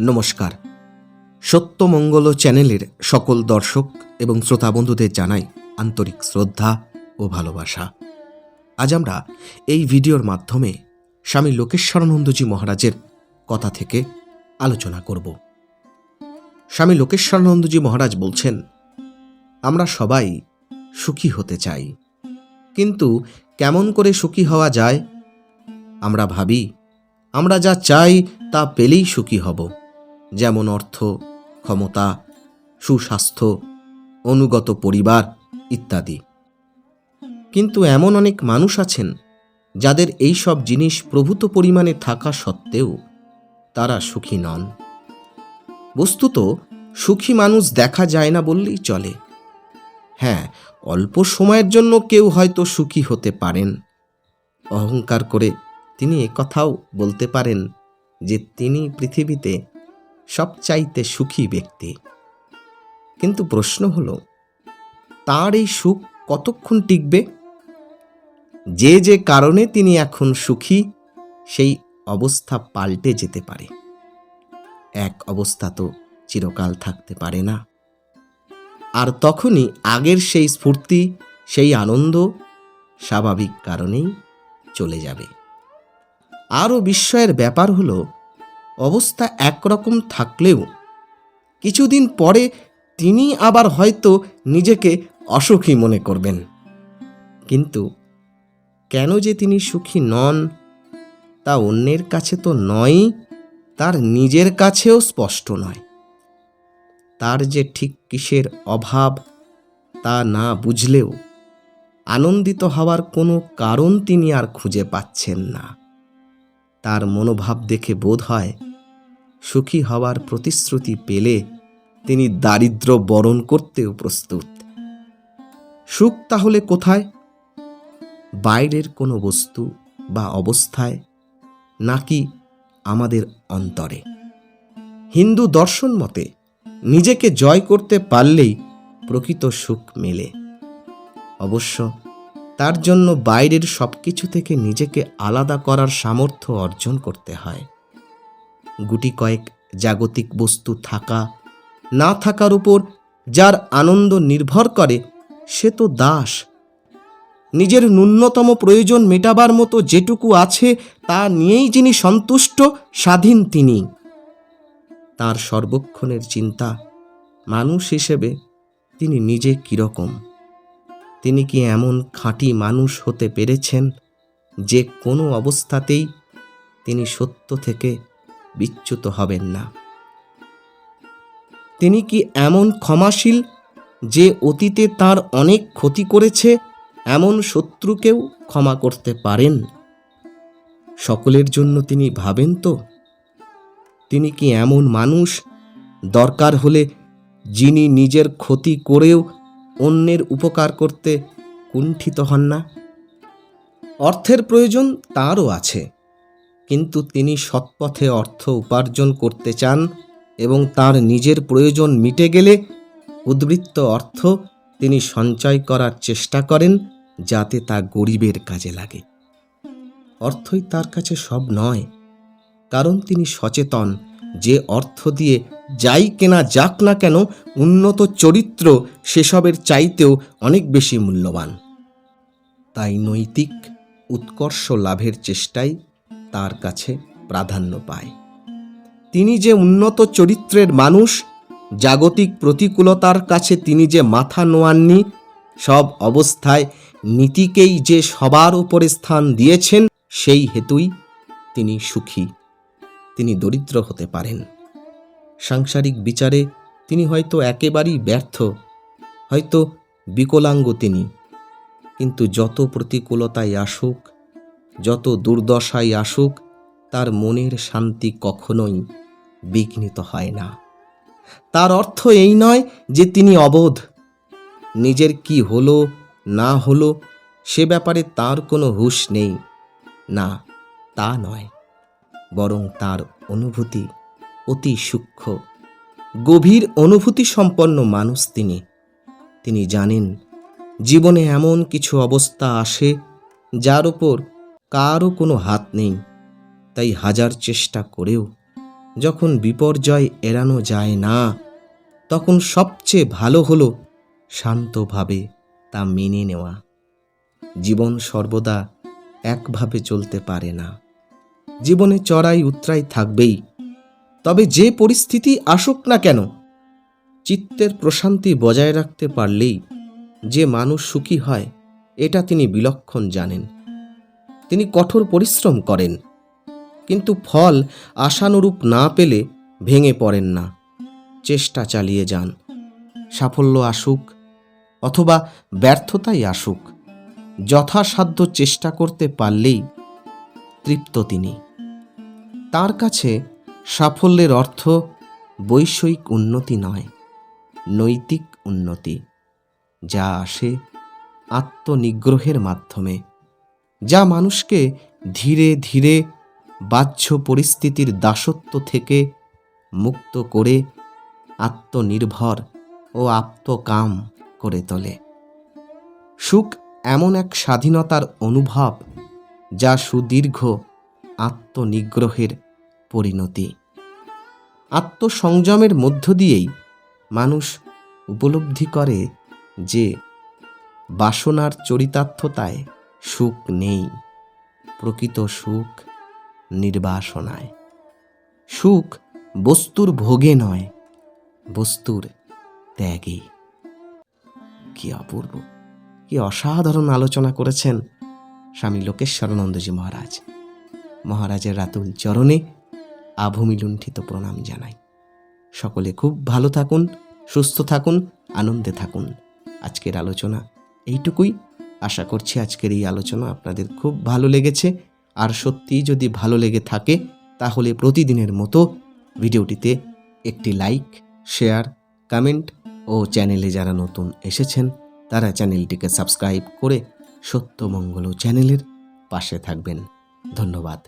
নমস্কার। সত্যমঙ্গল চ্যানেলের সকল দর্শক এবং শ্রোতা বন্ধুদের জানাই আন্তরিক শ্রদ্ধা ও ভালোবাসা। আজ আমরা এই ভিডিওর মাধ্যমে স্বামী লোকেশ্বরানন্দজি মহারাজের কথা থেকে আলোচনা করব। স্বামী লোকেশ্বরানন্দজি মহারাজ বলছেন, আমরা সবাই সুখী হতে চাই। কিন্তু কেমন করে সুখী হওয়া যায়? আমরা ভাবি, আমরা যা চাই তা পেলেই সুখী হব। যেমন অর্থ, ক্ষমতা, সুস্বাস্থ্য, অনুগত পরিবার ইত্যাদি। কিন্তু এমন অনেক মানুষ আছেন যাদের এই সব জিনিস প্রভূত পরিমাণে থাকা সত্ত্বেও তারা সুখী নন। বস্তুত সুখী মানুষ দেখা যায় না বললেই চলে। হ্যাঁ অল্প সময়ের জন্য কেউ হয়তো সুখী হতে পারেন। অহংকার করে তিনি কথাও বলতে পারেন যে তিনি পৃথিবীতে সবচাইতে সুখী ব্যক্তি। কিন্তু প্রশ্ন হল, তার এই সুখ কতক্ষণ টিকবে? যে যে কারণে তিনি এখন সুখী, সেই অবস্থা পাল্টে যেতে পারে। এক অবস্থা তো চিরকাল থাকতে পারে না। আর তখনই আগের সেই স্ফূর্তি, সেই আনন্দ স্বাভাবিক কারণেই চলে যাবে। আরও বিস্ময়ের ব্যাপার হলো অবস্থা একরকম থাকলেও কিছুদিন পরে তিনি আবার হয়তো নিজেকে অসুখী মনে করবেন। কিন্তু কেন যে তিনি সুখী নন, তা অন্যের কাছে তো নয়ই, তার নিজের কাছেও স্পষ্ট নয়। তার যে ঠিক কিসের অভাব, তা না বুঝলেও আনন্দিত হওয়ার কোনো কারণ তিনি আর খুঁজে পাচ্ছেন না। তার মনোভাব দেখে বোধ হয় সুখী হওয়ার প্রতিশ্রুতি পেলে তিনি দারিদ্র বরণ করতেও প্রস্তুত। সুখ তাহলে কোথায়? বাইরের কোনো বস্তু বা অবস্থায় নাকি আমাদের অন্তরে? হিন্দু দর্শন মতে নিজেকে জয় করতে পারলেই প্রকৃত সুখ মেলে। অবশ্য তার জন্য বাইরের সব কিছু থেকে নিজেকে আলাদা করার সামর্থ্য অর্জন করতে হয়। গুটি কয়েক জাগতিক বস্তু থাকা, না থাকার উপর যার আনন্দ নির্ভর করে, সে তো দাস। নিজের ন্যূনতম প্রয়োজন মেটাবার মতো যেটুকু আছে, তা নিয়েই যিনি সন্তুষ্ট, স্বাধীন তিনি। তার সর্বক্ষণের চিন্তা মানুষ হিসেবে তিনি নিজে কীরকম? তিনি কি এমন খাঁটি মানুষ হতে পেরেছেন যে কোনো অবস্থাতেই তিনি সত্য থেকে বিচ্যুত হবেন না? তিনি কি এমন ক্ষমাশীল যে অতীতে তার অনেক ক্ষতি করেছে, এমন শত্রুকেও ক্ষমা করতে পারেন? সকলের জন্য তিনি ভাবেন তো, তিনি কি এমন মানুষ দরকার হলে যিনি নিজের ক্ষতি করেও অন্যের উপকার করতে কুণ্ঠিত হন না। অর্থের প্রয়োজন তারও আছে, কিন্তু তিনি সৎপথে অর্থ উপার্জন করতে চান এবং তার নিজের প্রয়োজন মিটে গেলে উদ্বৃত্ত অর্থ তিনি সঞ্চয় করার চেষ্টা করেন যাতে তা গরিবের কাজে লাগে। অর্থই তার কাছে সব নয়, কারণ তিনি সচেতন যে অর্থ দিয়ে যাই কেনা যাক না কেন, উন্নত চরিত্র সেসবের চাইতেও অনেক বেশি মূল্যবান। তাই নৈতিক উৎকর্ষ লাভের চেষ্টাই তার কাছে প্রাধান্য পায়। তিনি যে উন্নত চরিত্রের মানুষ, জাগতিক প্রতিকূলতার কাছে তিনি যে মাথা নোয়াননি, সব অবস্থায় নীতিকেই যে সবার উপরে স্থান দিয়েছেন, সেই হেতুই তিনি সুখী। তিনি দরিদ্র হতে পারেন। সাংসারিক বিচারে তিনি হয়তো একেবারেই ব্যর্থ, হয়তো বিকলাঙ্গ তিনি। কিন্তু যত প্রতিকূলতায় আসুক, যত দুর্দশায় আসুক, তার মনের শান্তি কখনোই বিঘ্নিত হয় না। তার অর্থ এই নয় যে তিনি অবোধ। নিজের কি হলো, না হলো, সে ব্যাপারে তার কোনো হুঁশ নেই। না, তা নয়। বরং তার অনুভূতি অতি সূক্ষ্ম। গভীর অনুভূতি সম্পন্ন মানুষ তিনি। তিনি জানেন, জীবনে এমন কিছু অবস্থা আসে যার ওপর কারও কোনো হাত নেই। তাই হাজার চেষ্টা করেও যখন বিপর্যয় এড়ানো যায় না, তখন সবচেয়ে ভালো হলো শান্তভাবে তা মেনে নেওয়া। জীবন সর্বদা একভাবে চলতে পারে না। জীবনে চড়াই উতরাই থাকবেই। তবে যে পরিস্থিতি আসুক না কেন, চিত্তের প্রশান্তি বজায় রাখতে পারলেই যে মানুষ সুখী হয়, এটা তিনি বিলক্ষণ জানেন। তিনি কঠোর পরিশ্রম করেন, কিন্তু ফল আশানুরূপ না পেলে ভেঙে পড়েন না। চেষ্টা চালিয়ে যান, সাফল্য আসুক অথবা ব্যর্থতাই আসুক, যথাসাধ্য চেষ্টা করতে পারলেই তৃপ্ত তিনি। তার কাছে সাফল্যের অর্থ বৈষয়িক উন্নতি নয়, নৈতিক উন্নতি, যা আসে আত্মনিগ্রহের মাধ্যমে, যা মানুষকে ধীরে ধীরে বাহ্য পরিস্থিতির দাসত্ব থেকে মুক্ত করে আত্মনির্ভর ও আত্মকাম করে তোলে। সুখ এমন এক স্বাধীনতার অনুভব যা সুদীর্ঘ আত্মনিগ্রহের পরিণতি। আত্মসংযমের মধ্য দিয়েই মানুষ উপলব্ধি করে যে বাসনার চরিতার্থতায় সুখ নেই, প্রকৃত সুখ নির্বাসনায়। সুখ বস্তুর ভোগে নয়, বস্তুর ত্যাগে। কি অপূর্ব, কি অসাধারণ আলোচনা করেছেন স্বামী লোকেশ্বরানন্দজি মহারাজ। মহারাজের রাতুল চরণে আভূমি লুণ্ঠিত প্রণাম জানাই। সকলে খুব ভালো থাকুন, সুস্থ থাকুন, আনন্দে থাকুন। আজকের আলোচনা এইটুকুই। আশা করছি আজকের এই আলোচনা আপনাদের খুব ভালো লেগেছে। আর সত্যিই যদি ভালো লেগে থাকে, তাহলে প্রতিদিনের মতো ভিডিওটিতে একটি লাইক, শেয়ার, কমেন্ট ও চ্যানেলে যারা নতুন এসেছেন, তারা চ্যানেলটিকে সাবস্ক্রাইব করে সত্যমঙ্গল চ্যানেলের পাশে থাকবেন। ধন্যবাদ।